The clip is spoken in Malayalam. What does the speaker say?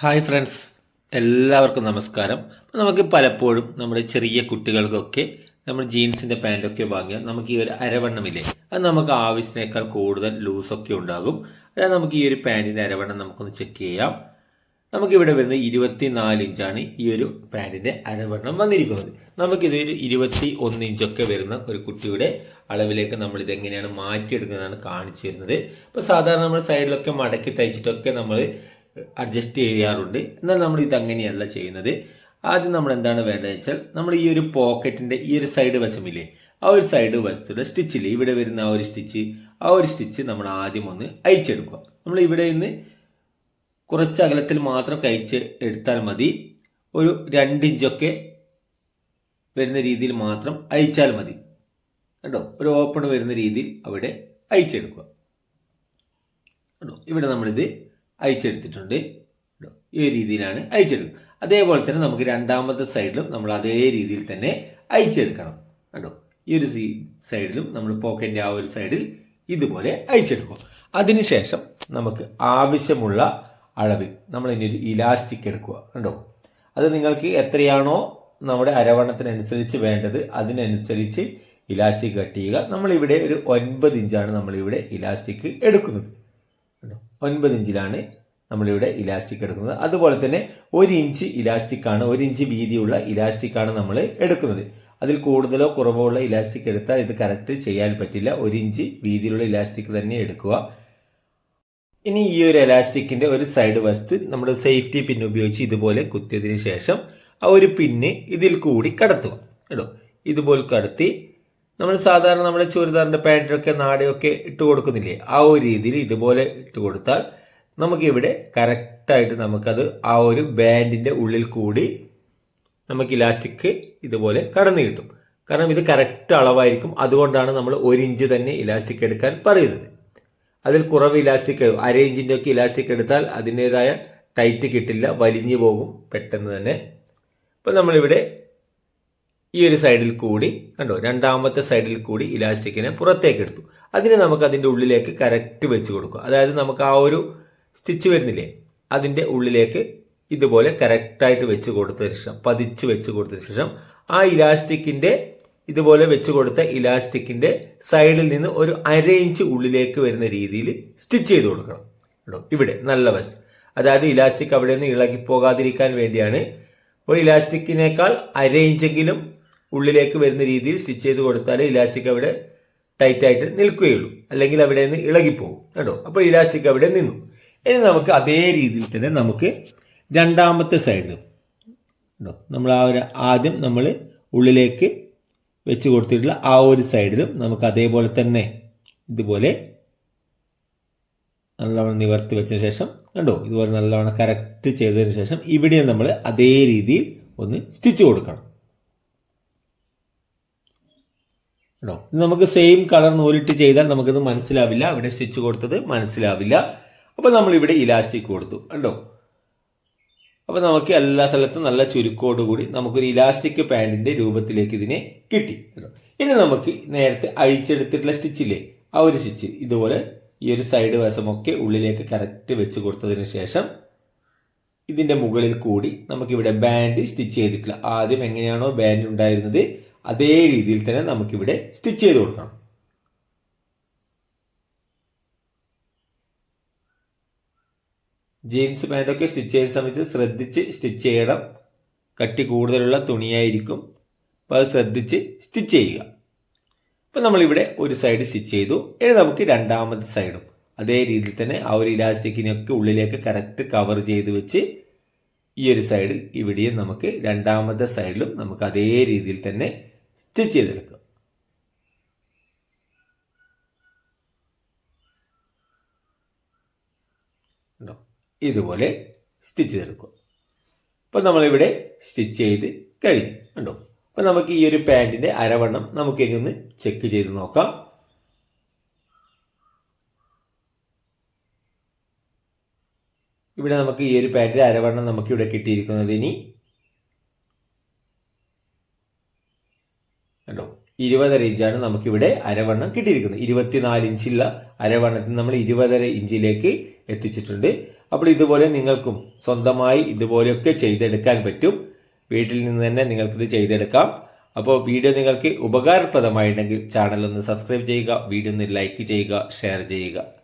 ഹായ് ഫ്രണ്ട്സ് എല്ലാവർക്കും നമസ്കാരം. നമുക്ക് പലപ്പോഴും നമ്മുടെ ചെറിയ കുട്ടികൾക്കൊക്കെ നമ്മൾ ജീൻസിന്റെ പാന്റൊക്കെ വാങ്ങിയാൽ നമുക്ക് ഈ ഒരു അരവണ്ണമില്ലേ അത് നമുക്ക് ആവശ്യത്തിനേക്കാൾ കൂടുതൽ ലൂസൊക്കെ ഉണ്ടാകും. അതായത് നമുക്ക് ഈ ഒരു പാന്റിന്റെ അരവണ്ണം നമുക്കൊന്ന് ചെക്ക് ചെയ്യാം. നമുക്കിവിടെ വരുന്ന ഇരുപത്തി നാല് ഇഞ്ചാണ് ഈ ഒരു പാന്റിന്റെ അരവണ്ണം വന്നിരിക്കുന്നത്. നമുക്കിതൊരു ഇരുപത്തി ഒന്ന് ഇഞ്ചൊക്കെ വരുന്ന ഒരു കുട്ടിയുടെ അളവിലേക്ക് നമ്മൾ ഇതെങ്ങനെയാണ് മാറ്റിയെടുക്കുന്നതാണ് കാണിച്ചു തരുന്നത്. ഇപ്പോൾ സാധാരണ നമ്മൾ സൈഡിലൊക്കെ മടക്കി തയ്ച്ചിട്ടൊക്കെ നമ്മൾ അഡ്ജസ്റ്റ് ചെയ്യാറുണ്ട്. എന്നാൽ നമ്മൾ ഇത് അങ്ങനെയല്ല ചെയ്യുന്നത്. ആദ്യം നമ്മൾ എന്താണ് വേണ്ടതെന്ന് വെച്ചാൽ നമ്മൾ ഈ ഒരു പോക്കറ്റിന്റെ ഈ ഒരു സൈഡ് വശമില്ലേ ആ ഒരു സൈഡ് വശത്തുള്ള സ്റ്റിച്ചിൽ ഇവിടെ വരുന്ന ആ ഒരു സ്റ്റിച്ച് ആ ഒരു സ്റ്റിച്ച് നമ്മൾ ആദ്യം ഒന്ന് അയച്ചെടുക്കുക നമ്മൾ ഇവിടെ നിന്ന് കുറച്ച് അകലത്തിൽ മാത്രം കഴിച്ച് എടുത്താൽ മതി. ഒരു രണ്ട് ഇഞ്ചൊക്കെ വരുന്ന രീതിയിൽ മാത്രം അയച്ചാൽ മതി. കേട്ടോ ഒരു ഓപ്പൺ വരുന്ന രീതിയിൽ അവിടെ അയച്ചെടുക്കുക കേട്ടോ ഇവിടെ നമ്മളിത് അയച്ചെടുത്തിട്ടുണ്ട്. ഈ രീതിയിലാണ് അയച്ചെടുക്കുക അതേപോലെ തന്നെ നമുക്ക് രണ്ടാമത്തെ സൈഡിലും നമ്മൾ അതേ രീതിയിൽ തന്നെ അയച്ചെടുക്കണം. കണ്ടോ? ഈ ഒരു സൈഡിലും നമ്മൾ പോക്കറ്റിന്റെ ആ ഒരു സൈഡിൽ ഇതുപോലെ അയച്ചെടുക്കും. അതിനുശേഷം നമുക്ക് ആവശ്യമുള്ള അളവിൽ നമ്മൾ ഇനി ഒരു ഇലാസ്റ്റിക് എടുക്കുക. കണ്ടോ? അത് നിങ്ങൾക്ക് എത്രയാണോ നമ്മുടെ അരവണത്തിനനുസരിച്ച് വേണ്ടത് അതിനനുസരിച്ച് ഇലാസ്റ്റിക് കട്ട് ചെയ്യുക. നമ്മളിവിടെ ഒരു ഒൻപത് ഇഞ്ചാണ് നമ്മളിവിടെ ഇലാസ്റ്റിക് എടുക്കുന്നത്. ഒൻപത് ഇഞ്ചിലാണ് നമ്മളിവിടെ ഇലാസ്റ്റിക് എടുക്കുന്നത്. അതുപോലെ തന്നെ ഒരു ഇഞ്ച് ഇലാസ്റ്റിക് ആണ് ഒരു ഇഞ്ച് വീതിയുള്ള ഇലാസ്റ്റിക് ആണ് നമ്മൾ എടുക്കുന്നത്. അതിൽ കൂടുതലോ കുറവോ ഉള്ള ഇലാസ്റ്റിക് എടുത്താൽ ഇത് കറക്റ്റ് ചെയ്യാൻ പറ്റില്ല. ഒരു ഇഞ്ച് വീതിയിലുള്ള ഇലാസ്റ്റിക് തന്നെ എടുക്കുക. ഇനി ഈ ഒരു എലാസ്റ്റിക്കിന്റെ ഒരു സൈഡ് വസ്തു നമ്മൾ സേഫ്റ്റി പിൻ ഉപയോഗിച്ച് ഇതുപോലെ കുത്തിയതിന് ശേഷം ആ ഒരു പിന്ന് ഇതിൽ കൂടി കടത്തുക. കേട്ടോ? ഇതുപോലെ കടത്തി നമ്മൾ സാധാരണ നമ്മൾ ചുരിദാറിന്റെ പാന്റൊക്കെ നാടിയൊക്കെ ഇട്ട് കൊടുക്കുന്നില്ലേ? ആ ഒരു രീതിയിൽ ഇതുപോലെ ഇട്ട് കൊടുത്താൽ നമുക്കിവിടെ കറക്റ്റായിട്ട് നമുക്കത് ആ ഒരു ബാൻഡിന്റെ ഉള്ളിൽ കൂടി നമുക്ക് ഇലാസ്റ്റിക് ഇതുപോലെ കടന്നു കിട്ടും. കാരണം ഇത് കറക്റ്റ് അളവായിരിക്കും. അതുകൊണ്ടാണ് നമ്മൾ ഒരു ഇഞ്ച് തന്നെ ഇലാസ്റ്റിക് എടുക്കാൻ പറയുന്നത്. അതിൽ കുറവ് ഇലാസ്റ്റിക് അര ഇഞ്ചിന്റെ ഒക്കെ ഇലാസ്റ്റിക് എടുത്താൽ അതിന്റേതായ ടൈറ്റ് കിട്ടില്ല വലിഞ്ഞു പോകും പെട്ടെന്ന് തന്നെ. അപ്പോൾ നമ്മളിവിടെ ഈ ഒരു സൈഡിൽ കൂടി കണ്ടോ രണ്ടാമത്തെ സൈഡിൽ കൂടി ഇലാസ്റ്റിക്കിനെ പുറത്തേക്ക് എടുത്തു. അതിനെ നമുക്ക് അതിന്റെ ഉള്ളിലേക്ക് കറക്റ്റ് വെച്ച് കൊടുക്കുക. അതായത് നമുക്ക് ആ ഒരു സ്റ്റിച്ച് വരുന്നില്ലേ അതിന്റെ ഉള്ളിലേക്ക് ഇതുപോലെ കറക്റ്റായിട്ട് വെച്ച് കൊടുത്തതിന് ശേഷം പതിച്ച് വെച്ച് കൊടുത്തതിന് ശേഷം ആ ഇലാസ്റ്റിക്കിന്റെ ഇതുപോലെ വെച്ച് കൊടുത്ത ഇലാസ്റ്റിക്കിന്റെ സൈഡിൽ നിന്ന് ഒരു അര ഇഞ്ച് ഉള്ളിലേക്ക് വരുന്ന രീതിയിൽ സ്റ്റിച്ച് ചെയ്ത് കൊടുക്കണം. കേട്ടോ ഇവിടെ നല്ല വശം. അതായത് ഇലാസ്റ്റിക് അവിടെ നിന്ന് ഇളകി പോകാതിരിക്കാൻ വേണ്ടിയാണ്. ഒരു ഇലാസ്റ്റിക്കിനേക്കാൾ അര ഇഞ്ചെങ്കിലും ഉള്ളിലേക്ക് വരുന്ന രീതിയിൽ സ്റ്റിച്ച് ചെയ്ത് കൊടുത്താൽ ഇലാസ്റ്റിക് അവിടെ ടൈറ്റായിട്ട് നിൽക്കുകയുള്ളൂ. അല്ലെങ്കിൽ അവിടെ നിന്ന് ഇളകിപ്പോകും കേട്ടോ അപ്പോൾ ഇലാസ്റ്റിക് അവിടെ നിന്നു. ഇനി നമുക്ക് അതേ രീതിയിൽ തന്നെ നമുക്ക് രണ്ടാമത്തെ സൈഡിലും കേട്ടോ നമ്മൾ ആ ഒരു ആദ്യം നമ്മൾ ഉള്ളിലേക്ക് വെച്ച് കൊടുത്തിട്ടുള്ള ആ ഒരു സൈഡിലും നമുക്ക് അതേപോലെ തന്നെ ഇതുപോലെ നല്ലവണ്ണം നിവർത്തി വെച്ചതിന് ശേഷം കണ്ടോ? ഇതുപോലെ നല്ലവണ്ണം കറക്റ്റ് ചെയ്തതിന് ശേഷം ഇവിടെയും നമ്മൾ അതേ രീതിയിൽ ഒന്ന് സ്റ്റിച്ച് കൊടുക്കണം. കേട്ടോ നമുക്ക് സെയിം കളർ നൂലിട്ട് ചെയ്താൽ നമുക്കിത് മനസ്സിലാവില്ല. അവിടെ സ്റ്റിച്ച് കൊടുത്തത് മനസ്സിലാവില്ല. അപ്പോൾ നമ്മൾ ഇവിടെ ഇലാസ്റ്റിക് കൊടുത്തു. കണ്ടോ? അപ്പോൾ നമുക്ക് എല്ലാ സ്ഥലത്തും നല്ല ചുരുക്കോടുകൂടി നമുക്കൊരു ഇലാസ്റ്റിക് പാന്റിന്റെ രൂപത്തിലേക്ക് ഇതിനെ കിട്ടി. കേട്ടോ ഇനി നമുക്ക് നേരത്തെ അഴിച്ചെടുത്തിട്ടുള്ള സ്റ്റിച്ചില്ലേ ആ ഒരു സ്റ്റിച്ച് ഇതുപോലെ ഈ ഒരു സൈഡ് വശമൊക്കെ ഉള്ളിലേക്ക് കറക്റ്റ് വെച്ച് കൊടുത്തതിന് ശേഷം ഇതിന്റെ മുകളിൽ കൂടി നമുക്കിവിടെ ബാൻഡ് സ്റ്റിച്ച് ചെയ്തിട്ടില്ല ആദ്യം എങ്ങനെയാണോ ബാൻഡ് ഉണ്ടായിരുന്നത്? അതേ രീതിയിൽ തന്നെ നമുക്കിവിടെ സ്റ്റിച്ച് ചെയ്ത് കൊടുക്കണം ജീൻസ് പാന്റൊക്കെ സ്റ്റിച്ച് ചെയ്യുന്ന സമയത്ത് ശ്രദ്ധിച്ച് സ്റ്റിച്ച് ചെയ്യണം. കട്ടി കൂടുതലുള്ള തുണിയായിരിക്കും. അപ്പോൾ അത് ശ്രദ്ധിച്ച് സ്റ്റിച്ച് ചെയ്യുക. അപ്പോൾ നമ്മളിവിടെ ഒരു സൈഡ് സ്റ്റിച്ച് ചെയ്തു. ഇനി നമുക്ക് രണ്ടാമത്തെ സൈഡും അതേ രീതിയിൽ തന്നെ ആ ഒരു ഇലാസ്റ്റിക്കിനൊക്കെ ഉള്ളിലേക്ക് കറക്റ്റ് കവർ ചെയ്ത് വെച്ച് ഈ ഒരു സൈഡിൽ ഇവിടെയും നമുക്ക് രണ്ടാമത്തെ സൈഡിലും നമുക്ക് അതേ രീതിയിൽ തന്നെ സ്റ്റിച്ച് ചെയ്തെടുക്കുക. ഉണ്ടോ ഇതുപോലെ സ്റ്റിച്ച് ചെയ്തെടുക്കുക. അപ്പോൾ നമ്മളിവിടെ സ്റ്റിച്ച് ചെയ്ത് കഴിഞ്ഞു. ഉണ്ടോ അപ്പോൾ നമുക്ക് ഈ ഒരു പാന്റിന്റെ അരവണ്ണം നമുക്ക് ഇനി ഒന്ന് ചെക്ക് ചെയ്ത് നോക്കാം. ഇവിടെ നമുക്ക് ഈ ഒരു പാന്റിന്റെ അരവണ്ണം നമുക്കിവിടെ കിട്ടിയിരിക്കുന്നത് ഇനി കണ്ടോ ഇരുപതര ഇഞ്ചാണ് നമുക്കിവിടെ അരവണ്ണം കിട്ടിയിരിക്കുന്നത്. ഇരുപത്തിനാല് ഇഞ്ചുള്ള അരവണ്ണത്തിന് നമ്മൾ ഇരുപതര ഇഞ്ചിലേക്ക് എത്തിച്ചിട്ടുണ്ട്. അപ്പോൾ ഇതുപോലെ നിങ്ങൾക്കും സ്വന്തമായി ഇതുപോലെയൊക്കെ ചെയ്തെടുക്കാൻ പറ്റും. വീട്ടിൽ നിന്ന് തന്നെ നിങ്ങൾക്കിത് ചെയ്തെടുക്കാം. അപ്പോൾ വീഡിയോ നിങ്ങൾക്ക് ഉപകാരപ്രദമായിട്ടുണ്ടെങ്കിൽ ചാനൽ ഒന്ന് സബ്സ്ക്രൈബ് ചെയ്യുക വീഡിയോ ഒന്ന് ലൈക്ക് ചെയ്യുക ഷെയർ ചെയ്യുക.